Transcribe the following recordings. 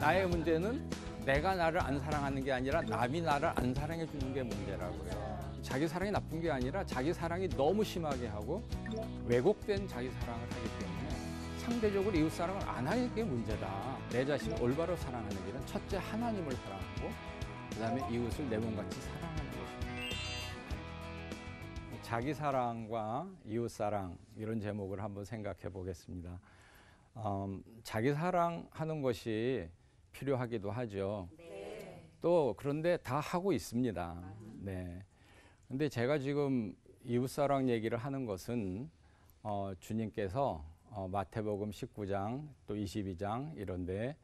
나의 문제는 내가 나를 안 사랑하는 게 아니라 남이 나를 안 사랑해 주는 게 문제라고요. 자기 사랑이 나쁜 게 아니라 자기 사랑이 너무 심하게 하고 왜곡된 자기 사랑을 하기 때문에 상대적으로 이웃 사랑을 안 하는 게 문제다. 내 자신을 올바로 사랑하는 길은 첫째 하나님을 사랑하고 그다음에 이웃을 내 몸같이 사랑하는 것입니다. 자기 사랑과 이웃 사랑 이런 제목을 한번 생각해 보겠습니다. 음, 자기 사랑하는 것이 필요하기도 하죠. 또 그런데 다 하고 있습니다. 네. 근데 제가 지금 이웃 사랑 얘기를 하는 것은 어, 주님께서 어, 마태복음 19장 또 22장 이런데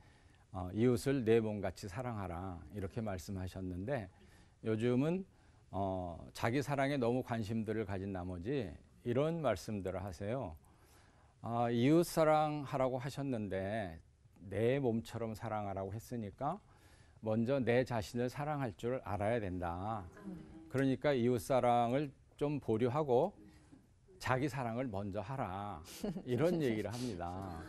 어, 이웃을 내 몸같이 사랑하라 이렇게 말씀하셨는데 요즘은 어, 자기 사랑에 너무 관심들을 가진 나머지 이런 말씀들을 하세요. 아, 이웃 사랑하라고 하셨는데 내 몸처럼 사랑하라고 했으니까 먼저 내 자신을 사랑할 줄 알아야 된다. 그러니까 이웃 사랑을 좀 보류하고 자기 사랑을 먼저 하라. 이런 얘기를 합니다.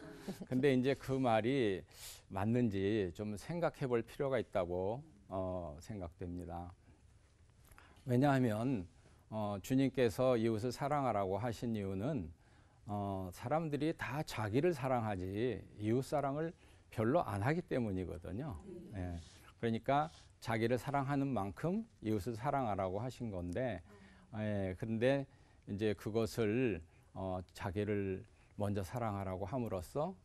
근데 이제 그 말이 맞는지 좀 생각해 볼 필요가 있다고 어, 생각됩니다. 왜냐하면 어, 주님께서 이웃을 사랑하라고 하신 이유는 어, 사람들이 다 자기를 사랑하지 이웃 사랑을 별로 안 하기 때문이거든요. 예. 그러니까 자기를 사랑하는 만큼 이웃을 사랑하라고 하신 건데, 예. 그런데 이제 그것을 어, 자기를 먼저 사랑하라고 함으로써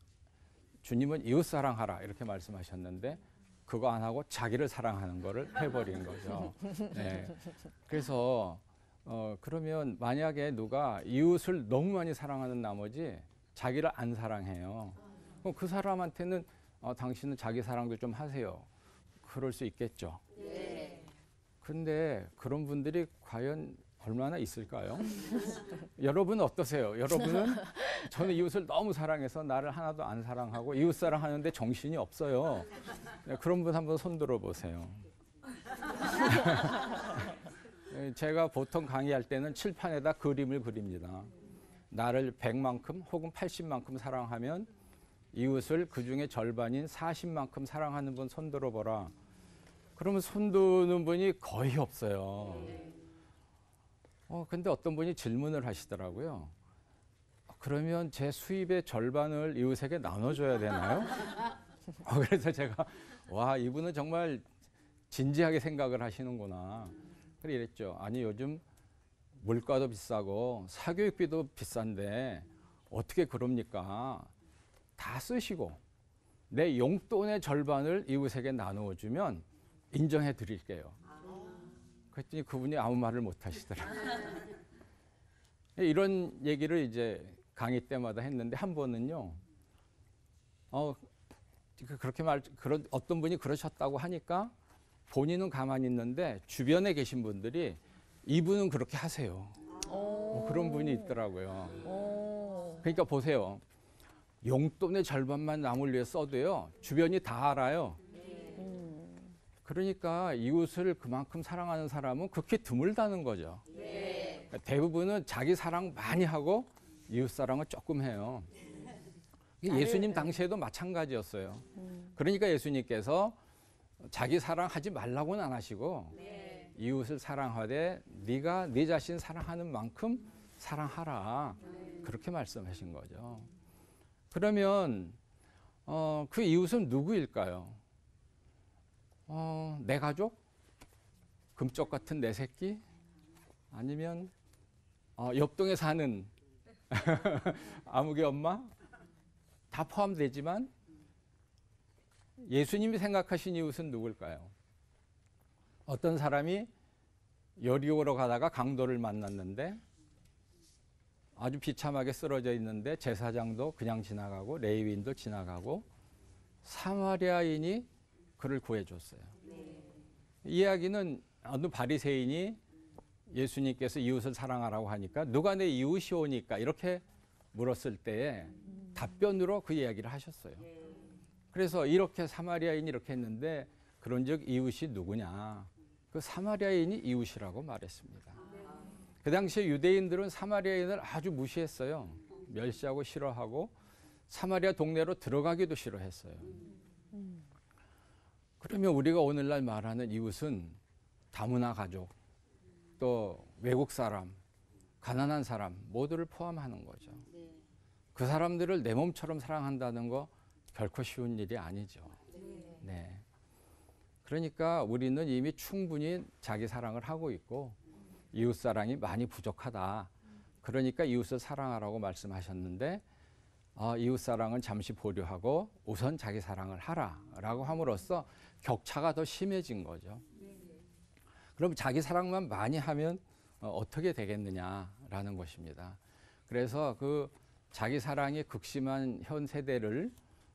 주님은 이웃 사랑하라 이렇게 말씀하셨는데 그거 안 하고 자기를 사랑하는 거를 해버린 거죠. 예. 그래서 어, 그러면 만약에 누가 이웃을 너무 많이 사랑하는 나머지 자기를 안 사랑해요. 그럼 그 사람한테는 어, 당신은 자기 사랑도 좀 하세요. 그럴 수 있겠죠. 근데 그런 분들이 과연 얼마나 있을까요? 여러분 어떠세요? 여러분은 저는 이웃을 너무 사랑해서 나를 하나도 안 사랑하고 이웃 사랑하는데 정신이 없어요. 네, 그런 분 한번 손 들어 보세요. 예, 제가 보통 강의할 때는 칠판에다 그림을 그립니다. 나를 100만큼 혹은 80만큼 사랑하면 이웃을 그 중에 절반인 40만큼 사랑하는 분 손들어 보라. 그러면 손드는 분이 거의 없어요. 어, 근데 어떤 분이 질문을 하시더라고요. 그러면 제 수입의 절반을 이웃에게 나눠줘야 되나요? 어, 그래서 제가, 와, 이분은 정말 진지하게 생각을 하시는구나. 그래 이랬죠. 아니, 요즘 물가도 비싸고 사교육비도 비싼데 어떻게 그럽니까? 다 쓰시고 내 용돈의 절반을 이웃에게 나누어 주면 인정해 드릴게요. 그랬더니 그분이 아무 말을 못 하시더라고요. 이런 얘기를 이제 강의 때마다 했는데 한 번은요. 어 그렇게 말 그런 어떤 분이 그러셨다고 하니까 본인은 가만히 있는데 주변에 계신 분들이 이분은 그렇게 하세요. 뭐 그런 분이 있더라고요. 그러니까 보세요. 용돈의 절반만 남을 위해 써도요. 주변이 다 알아요. 그러니까 이웃을 그만큼 사랑하는 사람은 극히 드물다는 거죠. 그러니까 대부분은 자기 사랑 많이 하고 이웃 사랑을 조금 해요. 예수님 당시에도 마찬가지였어요. 그러니까 예수님께서 자기 사랑하지 말라고는 안 하시고 이웃을 사랑하되 네가 네 자신 사랑하는 만큼 사랑하라 그렇게 말씀하신 거죠. 그러면 어, 그 이웃은 누구일까요? 어, 내 가족? 금쪽 같은 내 새끼? 아니면 어, 옆동에 사는 아무개 엄마? 다 포함되지만 예수님이 생각하신 이웃은 누굴까요? 어떤 사람이 여리고로 가다가 강도를 만났는데 아주 비참하게 쓰러져 있는데 제사장도 그냥 지나가고 레위인도 지나가고 사마리아인이 그를 구해줬어요. 이 이야기는 어느 바리새인이 예수님께서 이웃을 사랑하라고 하니까 누가 내 이웃이 오니까 이렇게 물었을 때에 답변으로 그 이야기를 하셨어요. 그래서 이렇게 사마리아인이 이렇게 했는데 그런즉 이웃이 누구냐? 그 사마리아인이 이웃이라고 말했습니다. 그 당시에 유대인들은 사마리아인을 아주 무시했어요. 멸시하고 싫어하고 사마리아 동네로 들어가기도 싫어했어요. 그러면 우리가 오늘날 말하는 이웃은 다문화 가족, 또 외국 사람, 가난한 사람 모두를 포함하는 거죠. 네. 그 사람들을 내 몸처럼 사랑한다는 거 결코 쉬운 일이 아니죠. 네. 네. 그러니까 우리는 이미 충분히 자기 사랑을 하고 있고 이웃 사랑이 많이 부족하다. 그러니까 이웃을 사랑하라고 말씀하셨는데 어, 이웃 사랑은 잠시 보류하고 우선 자기 사랑을 하라라고 함으로써 격차가 더 심해진 거죠. 그럼 자기 사랑만 많이 하면 어, 어떻게 되겠느냐라는 것입니다. 그래서 그 자기 사랑이 극심한 현 세대를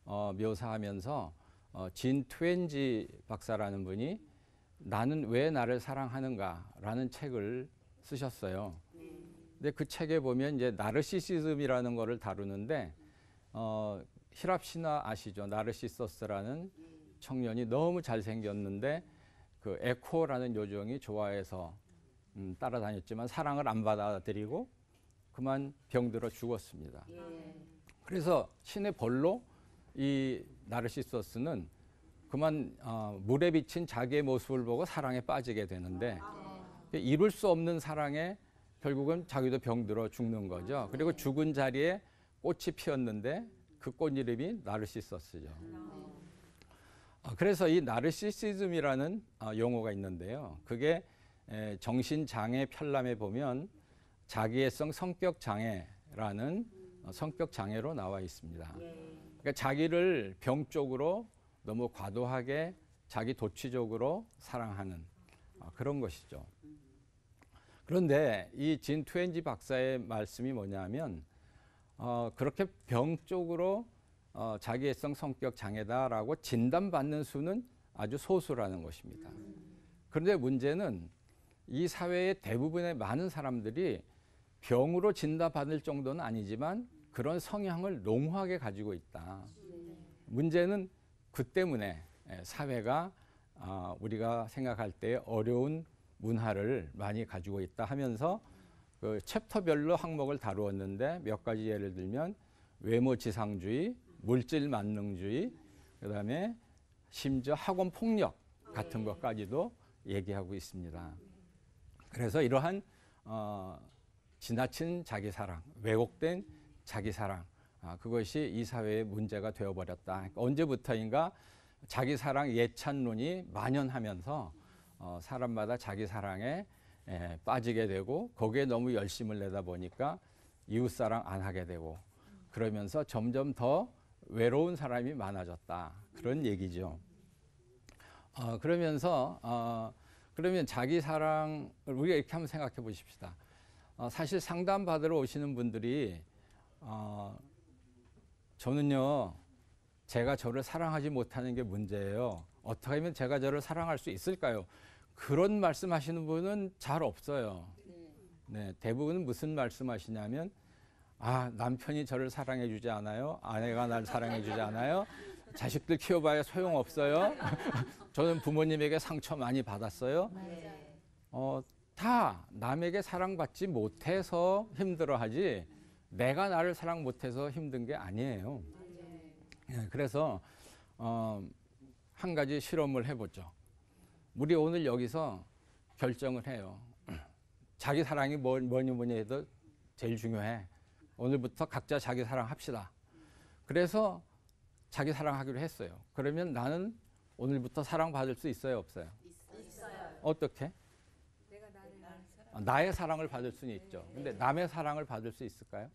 어, 묘사하면서 어, 진 트웬지 박사라는 분이 나는 왜 나를 사랑하는가라는 책을 쓰셨어요. 근데 그 책에 보면 이제 나르시시즘이라는 거를 다루는데 어, 히랍 신화 아시죠? 나르시소스라는 청년이 너무 잘생겼는데 그 에코라는 요정이 좋아해서 음, 따라다녔지만 사랑을 안 받아들이고 그만 병들어 죽었습니다. 예. 그래서 신의 벌로 이 나르시소스는 그만 어, 물에 비친 자기의 모습을 보고 사랑에 빠지게 되는데 이룰 수 없는 사랑에 결국은 자기도 병들어 죽는 거죠. 그리고 죽은 자리에 꽃이 피었는데 그 꽃 이름이 나르시소스죠. 어, 그래서 이 나르시시즘이라는 어, 용어가 있는데요. 그게 에, 정신장애 편람에 보면 자기애성 성격 장애라는 어, 성격 장애로 나와 있습니다. 그러니까 자기를 병 쪽으로 너무 과도하게 자기 도취적으로 사랑하는 어, 그런 것이죠. 그런데 이진 트웬지 박사의 말씀이 뭐냐면 어, 그렇게 병 쪽으로 어, 자기애성 성격 장애다라고 진단받는 수는 아주 소수라는 것입니다. 그런데 문제는 이 사회의 대부분의 많은 사람들이 병으로 진단받을 정도는 아니지만 그런 성향을 농후하게 가지고 있다. 문제는 그 때문에 예, 사회가 아, 우리가 생각할 때 어려운 문화를 많이 가지고 있다 하면서 그 챕터별로 항목을 다루었는데 몇 가지 예를 들면 외모 지상주의, 물질 만능주의, 그 다음에 심지어 학원 폭력 같은 것까지도 얘기하고 있습니다. 그래서 이러한 어, 지나친 자기 사랑, 왜곡된 자기 사랑, 아, 그것이 이 사회의 문제가 되어버렸다. 그러니까 언제부터인가 자기 사랑 예찬론이 만연하면서 어, 사람마다 자기 사랑에 에, 빠지게 되고 거기에 너무 열심을 내다 보니까 이웃 사랑 안 하게 되고 그러면서 점점 더 외로운 사람이 많아졌다 그런 얘기죠. 어, 그러면서 어, 그러면 자기 사랑을 우리가 이렇게 한번 생각해 보십시다. 어, 사실 상담 받으러 오시는 분들이 어, 저는요 제가 저를 사랑하지 못하는 게 문제예요. 어떻게 하면 제가 저를 사랑할 수 있을까요? 그런 말씀하시는 분은 잘 없어요. 네, 대부분 무슨 말씀하시냐면 아 남편이 저를 사랑해주지 않아요, 아내가 날 사랑해주지 않아요, 자식들 키워봐야 소용 없어요. 저는 부모님에게 상처 많이 받았어요. 어, 다 남에게 사랑받지 못해서 힘들어하지 내가 나를 사랑 못해서 힘든 게 아니에요. 예, 그래서 어, 한 가지 실험을 해보죠. 우리 오늘 여기서 결정을 해요. 자기 사랑이 뭐, 뭐니 뭐니 해도 제일 중요해. 오늘부터 각자 자기 사랑 합시다. 그래서 자기 사랑하기로 했어요. 그러면 나는 오늘부터 사랑받을 수 있어요, 없어요? 어떻게? 아, 나의 사랑을 받을 수는 있죠. 근데 남의 사랑을 받을 수 있을까요?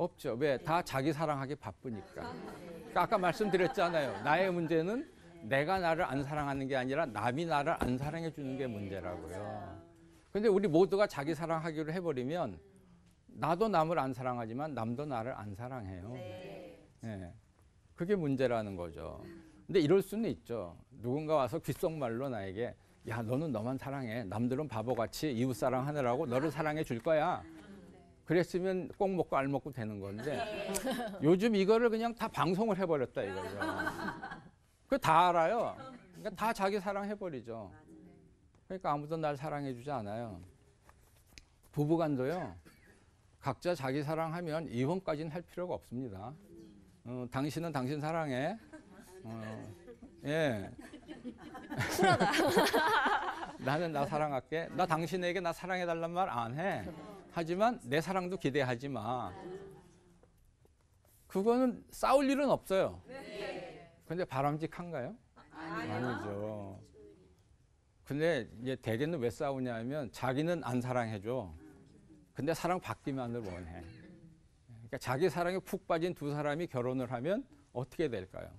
없죠. 왜? 다 자기 사랑하기 바쁘니까. 그러니까 아까 말씀드렸잖아요. 나의 문제는 내가 나를 안 사랑하는 게 아니라 남이 나를 안 사랑해 주는 게 문제라고요. 근데 우리 모두가 자기 사랑하기로 해버리면 나도 남을 안 사랑하지만 남도 나를 안 사랑해요. 예. 그게 문제라는 거죠. 근데 이럴 수는 있죠. 누군가 와서 귓속말로 나에게 야, 너는 너만 사랑해. 남들은 바보같이 이웃 사랑 하느라고 너를 사랑해 줄 거야. 그랬으면 꼭 먹고 알 먹고 되는 건데 요즘 이거를 그냥 다 방송을 해버렸다 이거죠. 그다 알아요. 그러니까 다 자기 사랑해버리죠. 그러니까 아무도 날 사랑해주지 않아요. 부부간도요. 각자 자기 사랑하면 이혼까지는 할 필요가 없습니다. 어, 당신은 당신 사랑해. 어, 예. 나는 나 사랑할게. 나 당신에게 나 사랑해 달란 말 안 해. 하지만 내 사랑도 기대하지 마. 그거는 싸울 일은 없어요. 근데 바람직한가요? 아니죠. 근데 이제 대개는 왜 싸우냐면 자기는 안 사랑해줘. 근데 사랑 받기만을 원해. 그러니까 자기 사랑에 푹 빠진 두 사람이 결혼을 하면 어떻게 될까요?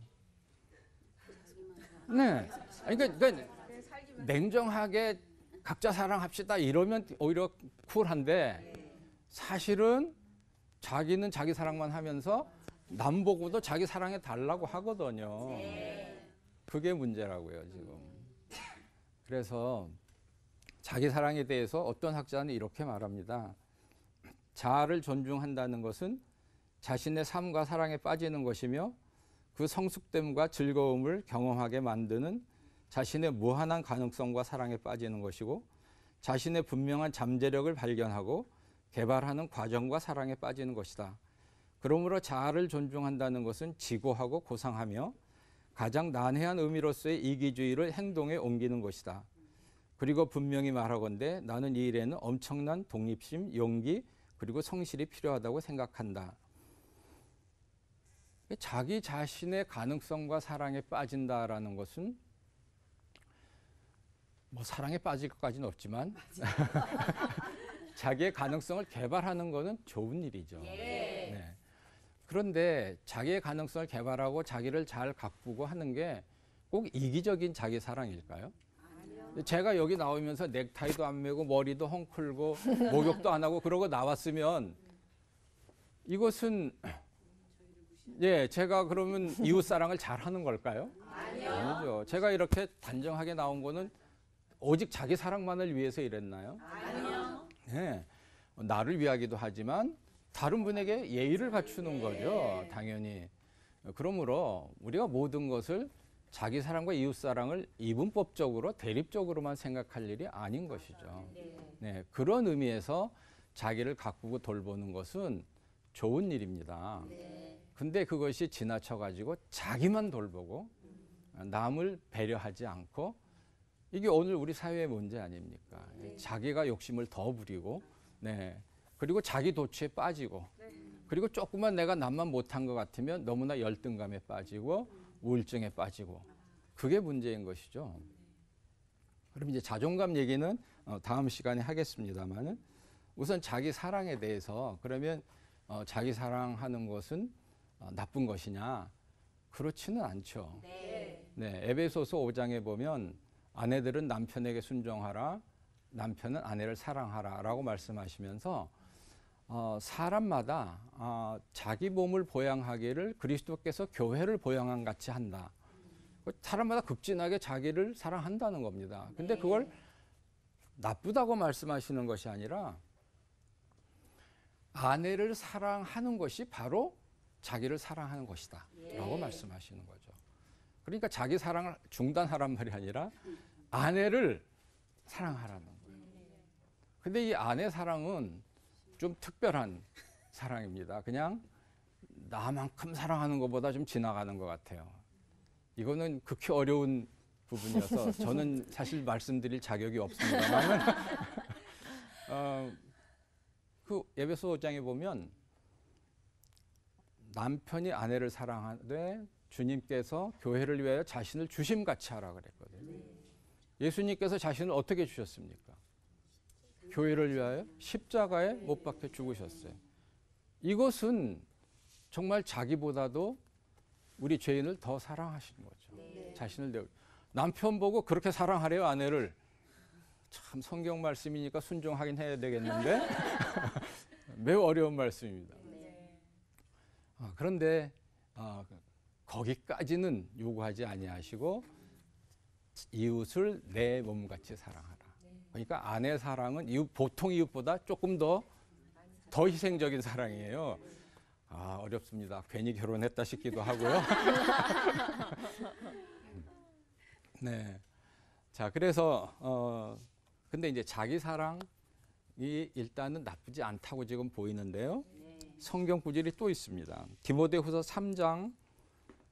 네. 그러니까, 그러니까 냉정하게 각자 사랑합시다 이러면 오히려 쿨한데 사실은 자기는 자기 사랑만 하면서 남 보고도 자기 사랑해 달라고 하거든요. 그게 문제라고요, 지금. 그래서 자기 사랑에 대해서 어떤 학자는 이렇게 말합니다. 자아를 존중한다는 것은 자신의 삶과 사랑에 빠지는 것이며 그 성숙됨과 즐거움을 경험하게 만드는 자신의 무한한 가능성과 사랑에 빠지는 것이고 자신의 분명한 잠재력을 발견하고 개발하는 과정과 사랑에 빠지는 것이다. 그러므로 자아를 존중한다는 것은 지고하고 고상하며 가장 난해한 의미로서의 이기주의를 행동에 옮기는 것이다. 그리고 분명히 말하건대 나는 이 일에는 엄청난 독립심, 용기, 그리고 성실이 필요하다고 생각한다. 자기 자신의 가능성과 사랑에 빠진다라는 것은 뭐 사랑에 빠질 것까지는 없지만 자기의 가능성을 개발하는 것은 좋은 일이죠. 네. 그런데 자기의 가능성을 개발하고 자기를 잘 가꾸고 하는 게 꼭 이기적인 자기 사랑일까요? 제가 여기 나오면서 넥타이도 안 매고 머리도 헝클고 목욕도 안 하고 그러고 나왔으면 이것은 예, 제가 그러면 이웃 사랑을 잘 하는 걸까요? 아니죠. 제가 이렇게 단정하게 나온 거는 오직 자기 사랑만을 위해서 이랬나요? 아니요. 예. 나를 위하기도 하지만 다른 분에게 예의를 갖추는 거죠. 당연히. 그러므로 우리가 모든 것을 자기 사랑과 이웃 사랑을 이분법적으로 대립적으로만 생각할 일이 아닌 것이죠. 네, 그런 의미에서 자기를 가꾸고 돌보는 것은 좋은 일입니다. 근데 그것이 지나쳐 가지고 자기만 돌보고 남을 배려하지 않고 이게 오늘 우리 사회의 문제 아닙니까? 자기가 욕심을 더 부리고 네. 그리고 자기 도취에 빠지고 그리고 조금만 내가 남만 못한 것 같으면 너무나 열등감에 빠지고 우울증에 빠지고 그게 문제인 것이죠. 그럼 이제 자존감 얘기는 어, 다음 시간에 하겠습니다만은 우선 자기 사랑에 대해서 그러면 어, 자기 사랑하는 것은 어, 나쁜 것이냐? 그렇지는 않죠. 네. 에베소서 5장에 보면 아내들은 남편에게 순종하라, 남편은 아내를 사랑하라 라고 말씀하시면서 어, 사람마다 어, 자기 몸을 보양하기를 그리스도께서 교회를 보양한 같이 한다. 그 사람마다 극진하게 자기를 사랑한다는 겁니다. 근데 그걸 나쁘다고 말씀하시는 것이 아니라 아내를 사랑하는 것이 바로 자기를 사랑하는 것이다. 라고 말씀하시는 거죠. 그러니까 자기 사랑을 중단하란 말이 아니라 아내를 사랑하라는 거예요. 근데 이 아내 사랑은 좀 특별한 사랑입니다. 그냥 나만큼 사랑하는 것보다 좀 지나가는 것 같아요. 이거는 극히 어려운 부분이어서 저는 사실 말씀드릴 자격이 없습니다만 어, 그 예배소 5장에 보면 남편이 아내를 사랑하되 주님께서 교회를 위하여 자신을 주심 같이 하라 그랬거든요. 예수님께서 자신을 어떻게 주셨습니까? 교회를 위하여 십자가에 못 박혀 죽으셨어요. 이것은 정말 자기보다도 우리 죄인을 더 사랑하시는 거죠. 자신을 내 남편 보고 그렇게 사랑하래요 아내를. 참 성경 말씀이니까 순종하긴 해야 되겠는데 매우 어려운 말씀입니다. 아, 그런데 아, 거기까지는 요구하지 아니하시고 이웃을 내 몸같이 사랑하라. 그러니까 아내 사랑은 이웃, 보통 이웃보다 조금 더 더 희생적인 사랑이에요. 아 어렵습니다. 괜히 결혼했다 싶기도 하고요. 네. 자 그래서 어 근데 이제 자기 사랑이 일단은 나쁘지 않다고 지금 보이는데요. 성경 구절이 또 있습니다. 디모데후서 3장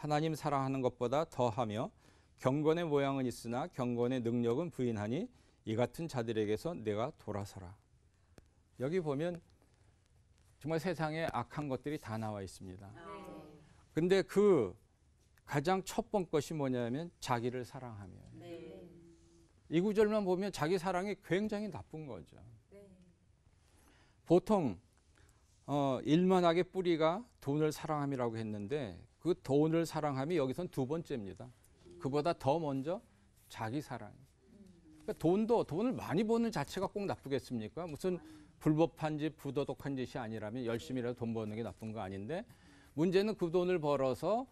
하나님 사랑하는 것보다 더하며 경건의 모양은 있으나 경건의 능력은 부인하니 이 같은 자들에게서 내가 돌아서라. 여기 보면 정말 세상에 악한 것들이 다 나와 있습니다. 근데 그 가장 첫 번 것이 뭐냐면 자기를 사랑하며. 이 구절만 보면 자기 사랑이 굉장히 나쁜 거죠. 보통 어, 일만하게 뿌리가 돈을 사랑함이라고 했는데 그 돈을 사랑함이 여기선 두 번째입니다. 그보다 더 먼저 자기 사랑. 그러니까 돈도 돈을 많이 버는 자체가 꼭 나쁘겠습니까? 무슨 불법한 짓, 부도덕한 짓이 아니라면 열심히라도 돈 버는 게 나쁜 거 아닌데 문제는 그 돈을 벌어서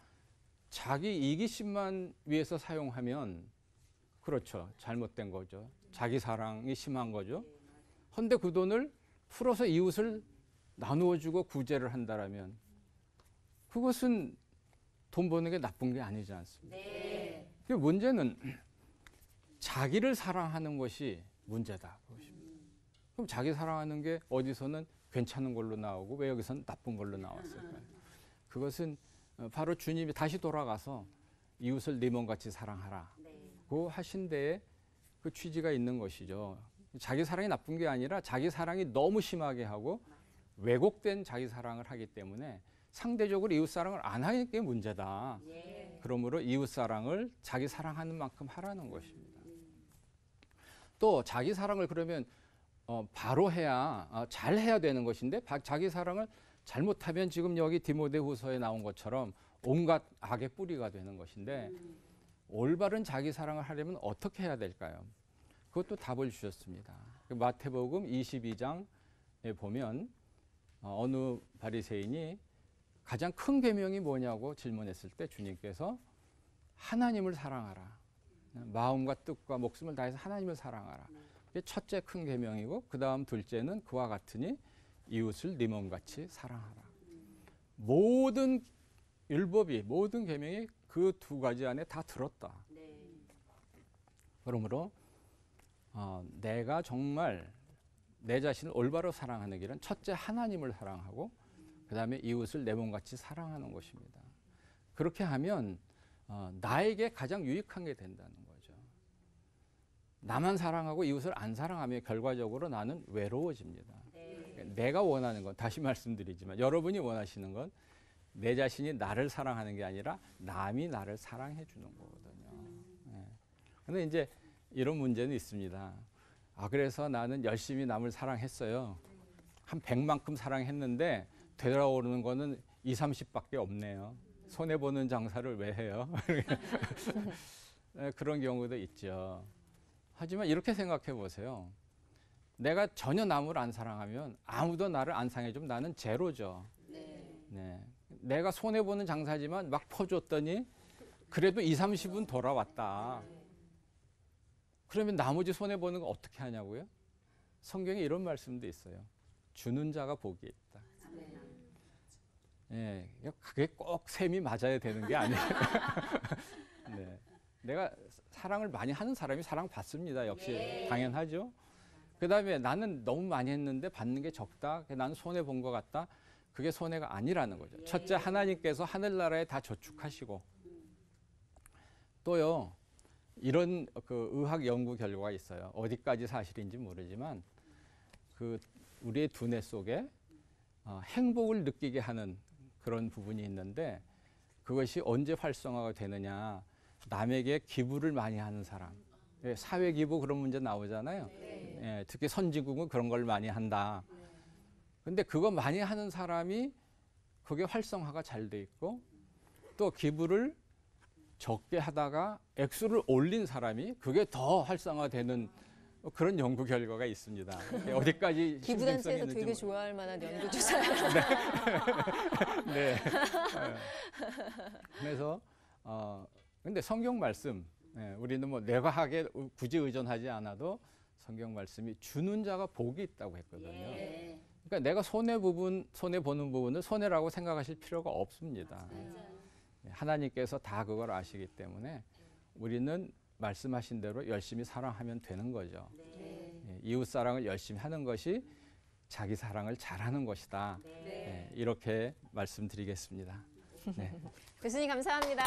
자기 이기심만 위해서 사용하면 그렇죠. 잘못된 거죠. 자기 사랑이 심한 거죠. 헌데 그 돈을 풀어서 이웃을 나누어 주고 구제를 한다라면 그것은 돈 버는 게 나쁜 게 아니지 않습니까? 그 문제는 자기를 사랑하는 것이 문제다. 그럼 자기 사랑하는 게 어디서는 괜찮은 걸로 나오고 왜 여기서는 나쁜 걸로 나왔을까요? 그것은 어, 바로 주님이 다시 돌아가서 이웃을 네 몸같이 사랑하라. 고 하신 데에 그 취지가 있는 것이죠. 자기 사랑이 나쁜 게 아니라 자기 사랑이 너무 심하게 하고 왜곡된 자기 사랑을 하기 때문에 상대적으로 이웃 사랑을 안 하는 게 문제다. 그러므로 이웃 사랑을 자기 사랑하는 만큼 하라는 것입니다. 또 자기 사랑을 그러면 어, 바로 해야 어, 잘 해야 되는 것인데 바, 자기 사랑을 잘못하면 지금 여기 디모데후서에 나온 것처럼 온갖 악의 뿌리가 되는 것인데 올바른 자기 사랑을 하려면 어떻게 해야 될까요? 그것도 답을 주셨습니다. 그 마태복음 22장에 보면 어, 어느 바리새인이 가장 큰 계명이 뭐냐고 질문했을 때 주님께서 하나님을 사랑하라. 마음과 뜻과 목숨을 다해서 하나님을 사랑하라. 이게 첫째 큰 계명이고 그 다음 둘째는 그와 같으니 이웃을 네 몸같이 사랑하라. 모든 율법이 모든 계명이 그 두 가지 안에 다 들었다. 그러므로 어, 내가 정말 내 자신을 올바로 사랑하는 길은 첫째 하나님을 사랑하고 그 다음에 이웃을 내 몸같이 사랑하는 것입니다. 그렇게 하면 어, 나에게 가장 유익한 게 된다는 거죠. 나만 사랑하고 이웃을 안 사랑하면 결과적으로 나는 외로워집니다. 내가 원하는 건 다시 말씀드리지만 여러분이 원하시는 건 내 자신이 나를 사랑하는 게 아니라 남이 나를 사랑해 주는 거거든요. 예. 근데 이제 이런 문제는 있습니다. 아 그래서 나는 열심히 남을 사랑했어요. 한 100만큼 사랑했는데 되돌아오는 거는 2, 30밖에 없네요. 손해 보는 장사를 왜 해요? 예, 그런 경우도 있죠. 하지만 이렇게 생각해 보세요. 내가 전혀 남을 안 사랑하면 아무도 나를 안 상해 주면 나는 제로죠. 네. 내가 손해 보는 장사지만 막 퍼줬더니 그래도 2, 30은 돌아왔다. 그러면 나머지 손해 보는 거 어떻게 하냐고요? 성경에 이런 말씀도 있어요. 주는 자가 복이. 예, 그게 꼭 셈이 맞아야 되는 게 아니에요. 네. 내가 사랑을 많이 하는 사람이 사랑 받습니다. 역시 당연하죠. 그 다음에 나는 너무 많이 했는데 받는 게 적다. 나는 손해 본 것 같다. 그게 손해가 아니라는 거죠. 첫째 하나님께서 하늘나라에 다 저축하시고 또요 이런 그 의학 연구 결과가 있어요. 어디까지 사실인지 모르지만 그 우리의 두뇌 속에 어, 행복을 느끼게 하는 그런 부분이 있는데 그것이 언제 활성화가 되느냐 남에게 기부를 많이 하는 사람 예, 사회 기부 그런 문제 나오잖아요. 예, 특히 선진국은 그런 걸 많이 한다. 근데 그거 많이 하는 사람이 그게 활성화가 잘 돼 있고 또 기부를 적게 하다가 액수를 올린 사람이 그게 더 활성화되는 그런 연구 결과가 있습니다. 어디까지 기부단체에서 되게 모르- 좋아할 만한 연구 조사예요. 네. 네. 그래서 어, 근데 성경 말씀 예, 우리는 뭐 내가 하게 굳이 의존하지 않아도 성경 말씀이 주는 자가 복이 있다고 했거든요. 네. 그러니까 내가 손해 부분 손해 보는 부분을 손해라고 생각하실 필요가 없습니다. 예, 하나님께서 다 그걸 아시기 때문에 우리는 말씀하신 대로 열심히 사랑하면 되는 거죠. 예, 이웃 사랑을 열심히 하는 것이 자기 사랑을 잘하는 것이다. 예, 이렇게 말씀드리겠습니다. 네. 교수님 감사합니다.